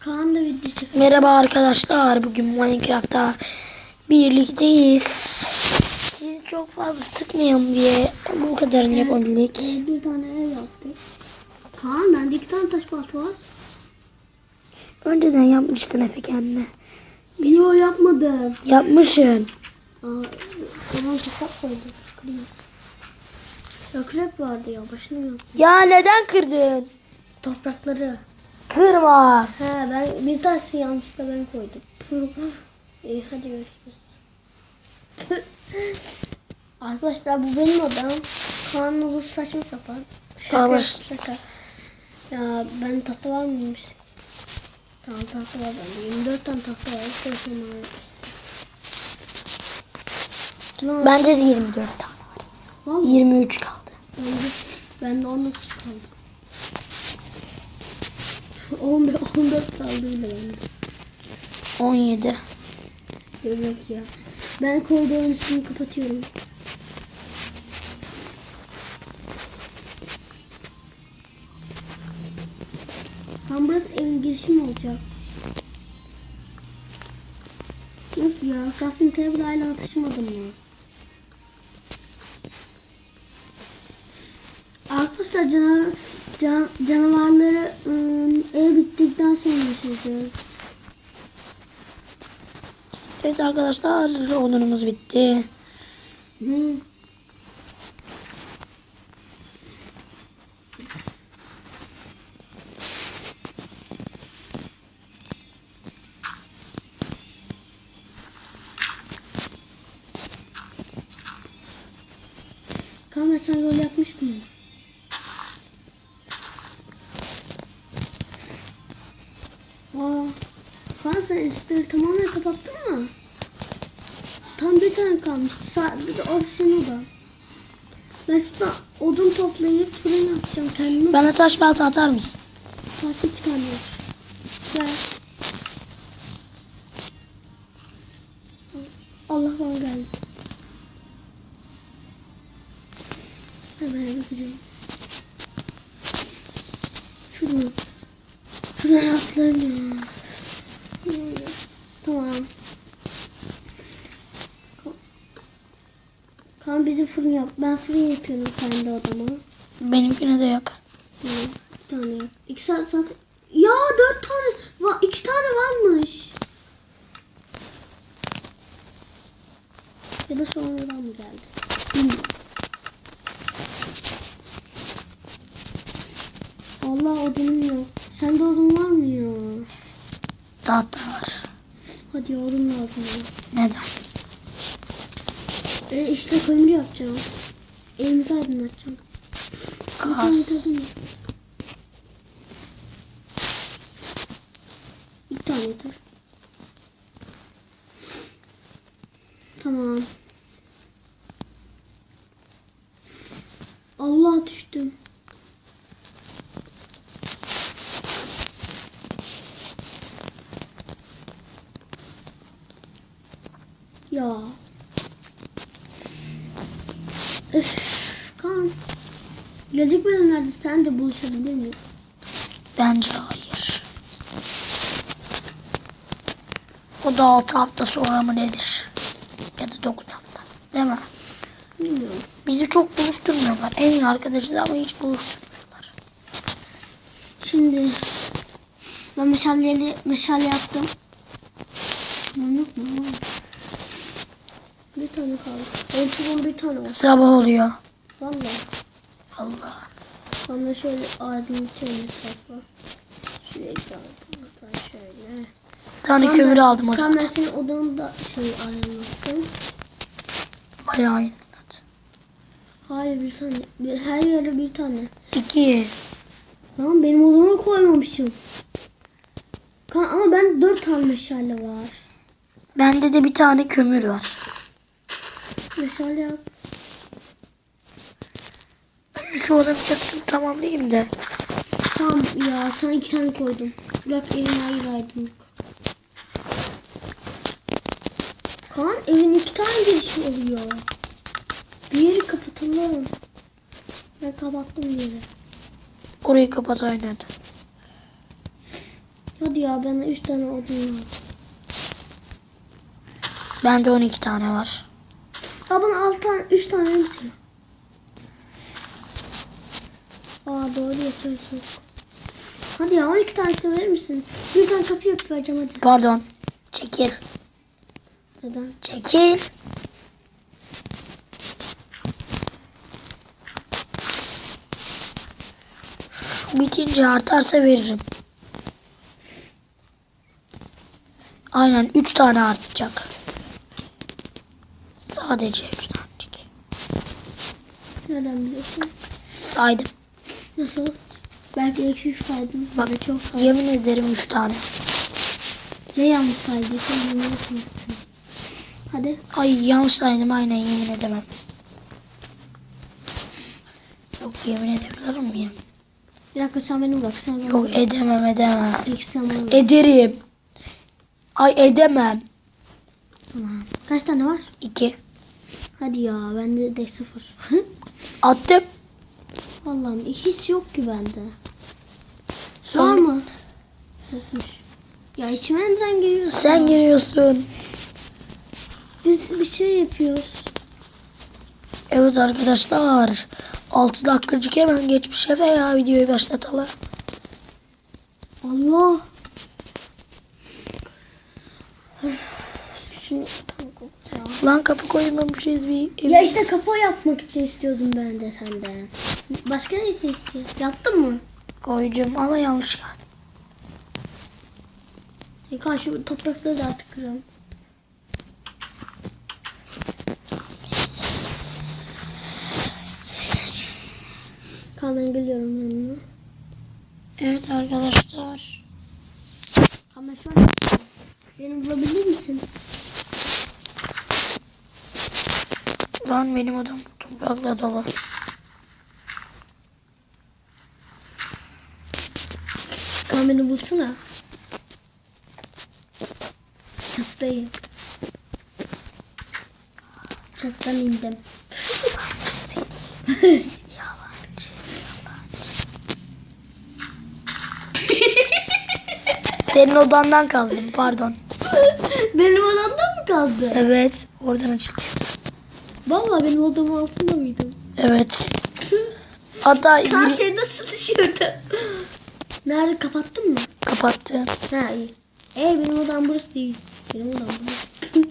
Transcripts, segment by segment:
Kaan da video çekiyor. Merhaba arkadaşlar. Bugün Minecraft'ta birlikteyiz. Sizi çok fazla sıkmayalım diye bu kadarını yapabildik. Ee, bir tane ev yaptık. Kaan bende iki tane taş balta var. Önceden yapmıştın Efe kendine. Yo yapmadım. Yapmışsın. Aa, babam toprak koydu. Kırayım. Ya kürek vardı ya başını yok. Ya neden kırdın? Toprakları. Kırma. He ben bir tanesini yanlışlıkla ben koydum. İyi hadi görüşürüz. Arkadaşlar bu benim odam. Kaan'ın odası saçma sapan. Şaka, Tamam. şaka. Ya ben tahta var mıymış? Tamam tahta var bende. 24 tane tahta var. Bende de 24 tane var. Vallahi 23 kaldı. bende, bende 19 kaldı. 15, 14 kaldı bile bende. 17. Yok ya. Ben koridorun üstünü kapatıyorum. Tam burası evin girişi mi olacak? Nasıl ya? Crafting table hala taşımadım mı? Arkadaşlar canavar, can, canavarları ım, ev bittikten sonra yaşayacağız. Evet arkadaşlar odunumuz bitti. Hı. Kaan ben sana yol yapmıştım ya. Aa, sen üstleri tamamen kapattın mı? Tam bir tane kalmış. Sa- bir de o senin oda. Ben şurada odun toplayıp fırın yapacağım kendime. Bana taş balta atar mısın? Saat iki tane. Ver. Allah bana geldi. Hemen yapacağım. Şunu. Şuraya atlarım. Tamam. Kan bizim fırın yap. Ben fırın yapıyorum kendi odama. Benimkine de yap. Hı, Bir tane yap. İki saat saat. Ya dört tane. Va iki tane varmış. Ya da sonradan mı geldi? Bilmiyorum. Allah odunum yok. Sende odun var mı ya? Tahta var. Hadi ya, odun lazım ya. Neden? E işte kömür yapacağım. Elimizi aydınlatacağım. Yok. Bir tane yeter. Tamam. Allah düştüm. Ya. Öf, kan. Gelecek bölümlerde sen de buluşabilir miyiz? Bence hayır. O da 6 hafta sonra mı nedir? Ya da 9 hafta. Değil mi? Bilmiyorum. Bizi çok buluşturmuyorlar. En iyi arkadaşız ama hiç buluşturmuyorlar. Şimdi ben meşaleli meşale yaptım. Yok mu? Bir tane kaldı. Ortadan bir tane var. Sabah oluyor. Valla. Allah. Bana şöyle aydınlatıyorum etrafı. Şuraya aydınlatan şöyle. Bir tane Tam kömür ben- aldım Tam ben senin odanı şey aydınlattım. Bayağı aydınlat. Hayır bir tane. Bir, her yere bir tane. İki. Lan benim odama koymamışım. Kan ama ben dört tane meşale var. Bende de bir tane kömür var. Meşale yap. Şu odanın çatısını tamamlayayım da. Tamam ya sen iki tane koydum. Bırak evin yeri aydınlık. Kaan evin iki tane girişi oluyor. Bir yeri kapatalım. Ben kapattım bir yeri. Orayı kapat aynen. Hadi ya bana 3 tane odun lazım. Bende 12 tane var. Aa bana 6 tane 3 tane misin? Aa doğru yapıyorsun. Hadi ya 12 tanesini verir misin? Bir tane kapı vereceğim hadi. Pardon. Çekil. Neden? Çekil. Şu bitince artarsa veririm. Aynen 3 tane artacak. Sadece 3 tane. Nereden biliyorsun? Saydım. Nasıl? Belki eksik saydım. Bak çok. yemin ederim 3 tane. Ne yanlış saydıysan yemin etmesin. Hadi. Ay yanlış saydım aynen yemin edemem. Yok yemin edebilir miyim? Bir dakika sen beni bırak. Sen beni Yok bırak. edemem edemem. Peki sen beni bırak. Ederim. Ay edemem. Tamam. Kaç tane var? 2. Hadi ya bende de sıfır. Attım. Allah'ım hiç yok ki bende. Var Son- mı? Yokmuş. Ya içime neden giriyorsun? Sen giriyorsun. Biz bir şey yapıyoruz. Evet arkadaşlar. 6 dakikacık hemen geçmiş Efe ya videoyu başlatalım. Allah. Lan kapı koymamışız bir. Ya işte kapı yapmak için istiyordum ben de senden. Başka ne için istiyorsun? Yaptın mı? Koyacağım ama yanlış geldi. Yıkan şu toprakları da artık kıralım. Tamam ben geliyorum yanına. Evet arkadaşlar. Ama şu an beni bulabilir misin? Lan benim odam toprakla dolu. Kan beni bulsana. Çattayım. Çattan indim. Senin odandan kazdım pardon. benim odamda mı kaldı? Evet oradan açıldı. Vallahi benim odamın altında mıydım? Evet. Hatta biri şey nasıl düşürdü? Nerede kapattın mı? kapattı. Ha iyi. E benim odam burası değil. Benim odam burası.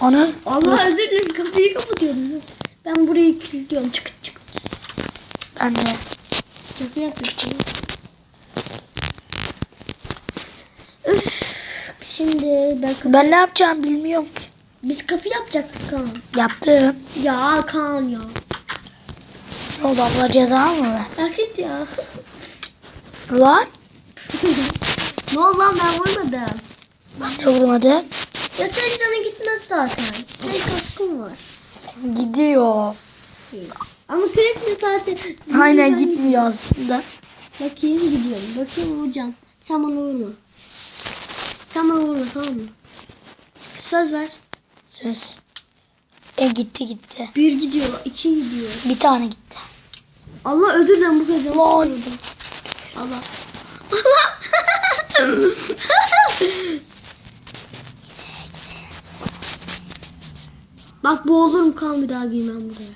Ana. Allah burası- özür dilerim kapıyı kapatıyordum. Ben burayı kilitliyorum. Çık çık. Ben de. Şaka yapıyorsun. Üf. Şimdi ben kapı... Ben ne yapacağım bilmiyorum ki. Biz kapı yapacaktık Kaan. Yaptım. Ya Kaan ya. Ne oldu abla ceza mı? Bak et ya. Lan. ne oldu lan ben vurmadım. Ben de vurmadım. Ya senin canın gitmez zaten. Senin kaskın var. Gidiyor. Ama sürekli zaten... Aynen gitmiyor aslında. Bakayım gidiyorum. Bakayım vuracağım. Sen bana vurma. Sen bana vurma tamam mı? Söz ver. Söz. E gitti gitti. Bir gidiyor, iki gidiyor. Bir tane gitti. Allah özür dilerim bu kadar. Lol. Allah. Allah. Bak boğulurum kan bir daha giymem buraya.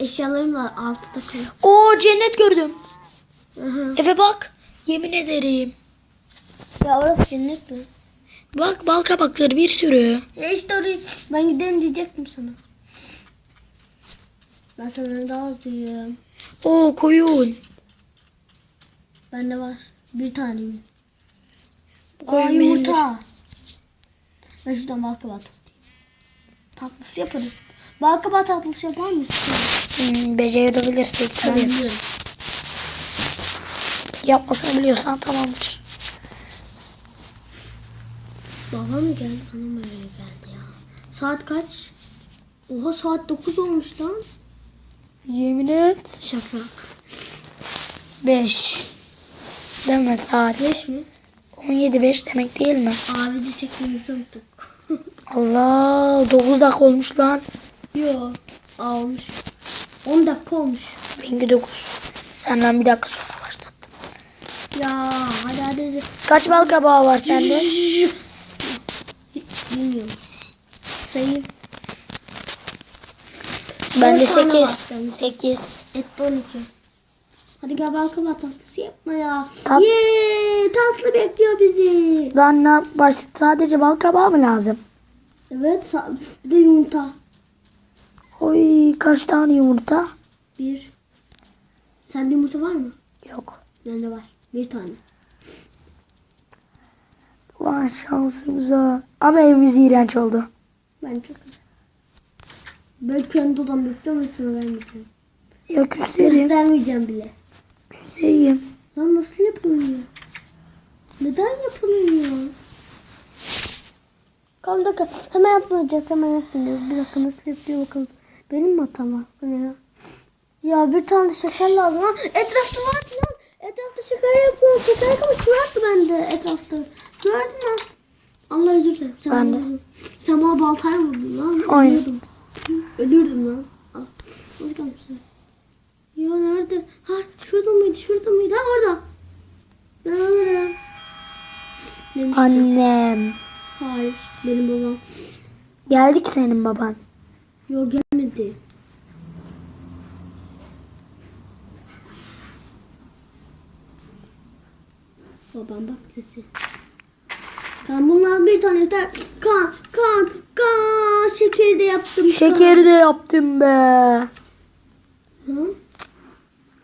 Eşyalarım da altıda kalır. Oo cennet gördüm. Hı Efe bak. Yemin ederim. Ya orası cennet mi? Bak bal kabakları bir sürü. Ya işte orayı ben gidelim diyecektim sana. Ben sana daha az diyeyim. Oo koyun. Bende var. Bir tane. Koyun Aa yumurta. Ben şuradan balkabağı toplayayım. Tatlısı yaparız. Balkabağı tatlısı yapar mısın? Hmm, becerebilirsek Ben tabii. biliyorum. Yapmasını biliyorsan tamamdır. Babam mı geldi? Anam öyle geldi ya? Saat kaç? Oha saat 9 olmuş lan. Yemin et. Şaka. 5. Deme saat. 5 mi? 17 5 demek değil mi? Video çektiğimizi unuttuk. Allah 9 dakika olmuş lan. Yo. Aa olmuş. 10 dakika olmuş. Benimki 9. Senden bir dakika sonra başlattım. Ya hadi hadi. hadi. Kaç bal kabağı var sende? Bilmiyorum. Sayayım. Bende Dört tane 8. var sende. 8. Etti 12. Hadi gel balkaba tatlısı yapma ya. Tat- Yeee tatlı bekliyor bizi. Lan ne baş sadece bal kabağı mı lazım? Evet bir de yumurta. Oy kaç tane yumurta? Bir. Sende yumurta var mı? Yok. Bende var. Bir tane. Lan şansımıza. Ama evimiz iğrenç oldu. Ben çok Ben kendi odamda sana vermeyeceğim. Ya küserim. Göstermeyeceğim bile. Küseyim. Lan nasıl yapılıyor? Neden yapılıyor? Kalk dakika. Hemen yapmayacağız. Hemen yapmayacağız. Bir dakika nasıl yapıyor bakalım. Benim mi hatam var? Bu ne ya? Ya bir tane de şeker lazım. Ha, etrafta vardı lan. Etrafta şeker yapıyor. Şeker yapmış. Vardı bende etrafta. Gördün mü? Allah özür dilerim. Sen Ben de. Sen bana baltayla vurdun lan. Aynen. Ölürdüm lan. Al. Nasıl kalmışsın? Ya nerede? Ha şurada mıydı? Şurada mıydı? Ha orada. Ben alırım. Demiştim. Annem. Hayır. Benim babam. Geldik senin baban. Yok gelmedi. Babam bak sesi. Tamam bunlar bir tane yeter. Kan, kan, kan. Şekeri de yaptım. Şekeri de yaptım be. Hı?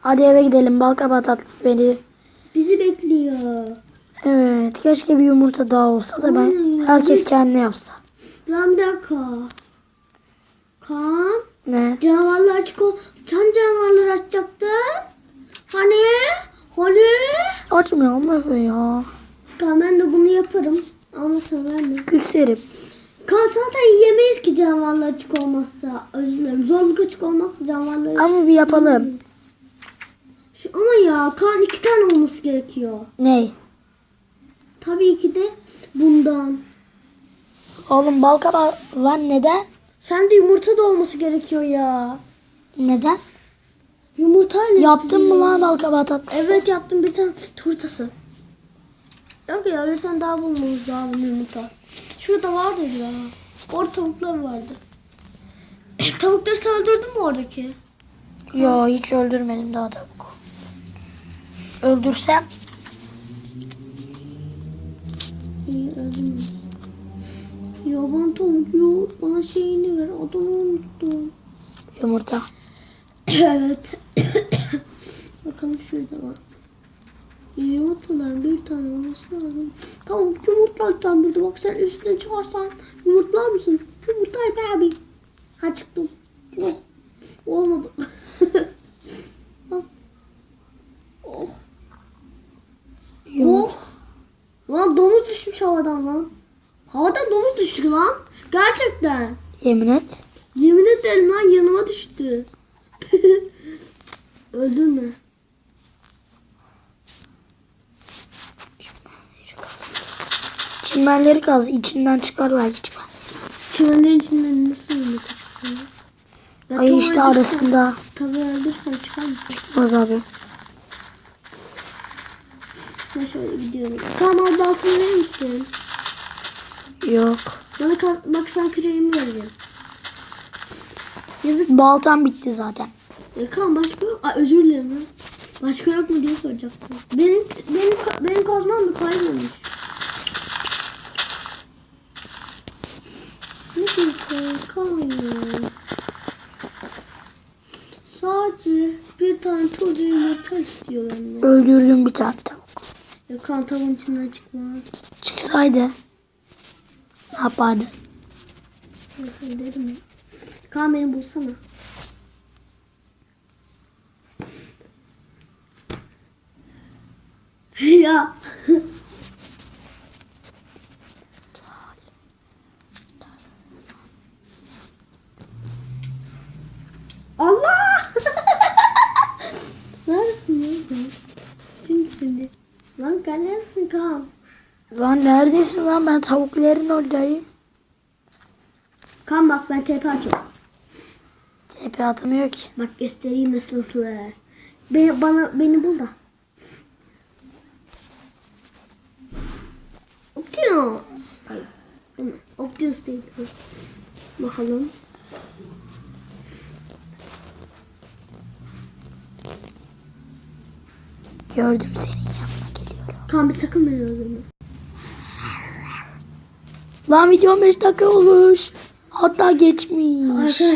Hadi eve gidelim. Bal kabağı tatlısı beni. Bizi bekliyor. Evet. Keşke bir yumurta daha olsa da Aynen ben ya. herkes kendine yapsa. Lan bir dakika. Kan. Ne? Canavarlar açık ol. Sen canavarları açacaktın. Hani? Hani? Açmıyor ama Efe ya. Kan ben de bunu yaparım. Ama sana vermem. Küserim. Kan zaten yiyemeyiz ki canavarlar açık olmazsa. Özür dilerim. Zorluk açık olmazsa canavarları Ama bir yapalım. Şu, ama ya kan iki tane olması gerekiyor. Ney? Tabii ki de bundan. Oğlum bal kabağı lan neden? Sen de yumurta da olması gerekiyor ya. Neden? Yumurtayla Yaptın mı lan bal kabağı tatlısı? Evet yaptım bir tane turtası. Yok ya bir tane daha bulmamız lazım yumurta. Şurada vardı ya. Orada tavuklar vardı. Tavukları sen öldürdün mü oradaki? Yo hiç öldürmedim daha tavuk. Öldürsem İyi öldürmüyoruz. Ya bana tavuk yok. Bana şeyini ver. Adamı unuttum. yumurta. evet. Bakalım şurada var. Yumurtalar bir tane olması lazım. Tamam yumurtlardan burada bak sen üstüne çıkarsan yumurtlar mısın? Yumurtlar be abi. Ha çıktım. Oh. Olmadı. Ah. oh. Yumurta. Oh. Lan domuz düşmüş havadan lan. Havadan domuz düştü lan. Gerçekten. Yemin et. Yemin ederim lan yanıma düştü. Öldün mü? Çimenleri kaz. içinden çıkarlar çimen. Çimenlerin içinden nasıl? Ya Ay işte arasında. Tabii öldürsen çıkar mı? Çıkmaz abi. Ben şöyle gidiyorum. Tamam al balkonu verir misin? Yok. Bana kal- bak sen küreğimi vereceğim. Yazık. Baltam bitti zaten. Ya kan başka yok. Ay özür dilerim lan. Başka yok mu diye soracaktım. Benim benim benim kazmam da kaybolmuş. Ne diyorsun? Kaymıyor. Sadece bir tane toz yumurta istiyor benden. Öldürdüm bir tane tavuk. Ya kan tavuğun içinden çıkmaz. Çıksaydı. Ne yapardı? Ya sen dedim ya. Kan beni bulsana. ya. Lan neredesin lan ben tavukların oradayım. Kan bak ben tepe atıyorum. Tepe atmıyor ki. Bak göstereyim nasıl atılır. Beni, bana, beni bul da. Okyanus. Hayır. Okyanus. Bakalım. Gördüm seni yanına geliyorum. Kan bir takım veriyor o. Lan video 15 dakika olmuş. Hatta geçmiş. Arkadaşlar